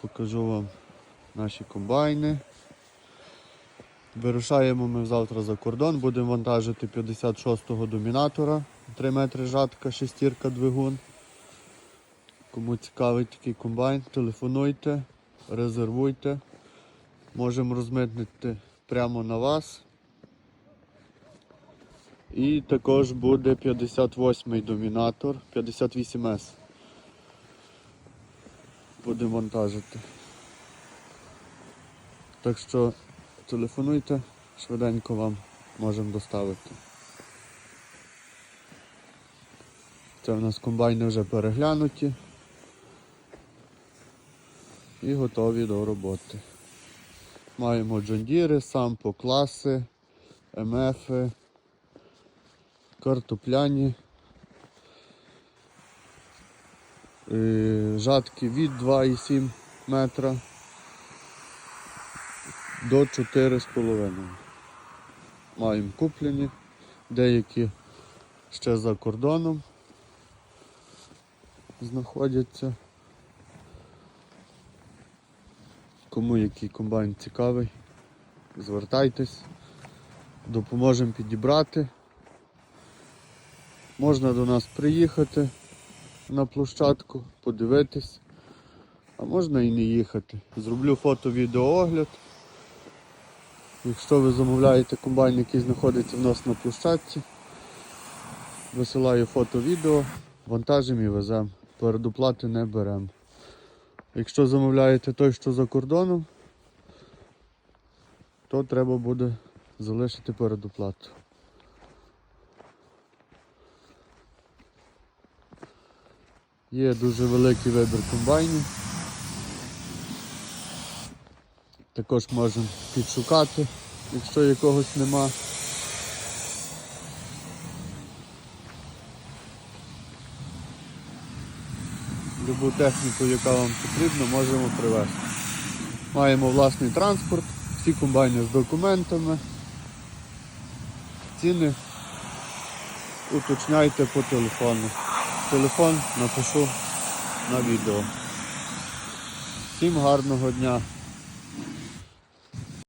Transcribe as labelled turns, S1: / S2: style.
S1: Покажу вам наші комбайни. Вирушаємо ми завтра за кордон, будемо вантажити 56-го домінатора, 3 метри жатка, шестірка двигун. Кому цікавий такий комбайн, телефонуйте, резервуйте. Можемо розмитнити прямо на вас. І також буде 58-й домінатор, 58С. Будемо вантажити. Так що телефонуйте, швиденько вам можемо доставити. Це в нас комбайни вже переглянуті і готові до роботи. Маємо джондіри, сампо класи, МФи, картопляні, жатки від 2,7 метра до 4,5. Маємо куплені, деякі ще за кордоном знаходяться. Кому який комбайн цікавий, звертайтесь, допоможемо підібрати. Можна до нас приїхати на площадку, подивитись, а можна і не їхати. Зроблю фото-відеоогляд. Якщо ви замовляєте комбайн, який знаходиться в нас на площадці, висилаю фото-відео, вантажимо і веземо. Передоплати не беремо. Якщо замовляєте той, що за кордоном, то треба буде залишити передоплату. Є дуже великий вибір комбайнів. Також можемо підшукати, якщо якогось нема. Любу техніку, яка вам потрібна, можемо привезти. Маємо власний транспорт, всі комбайни з документами. Ціни уточняйте по телефону. Телефон напишу на відео. Всім гарного дня!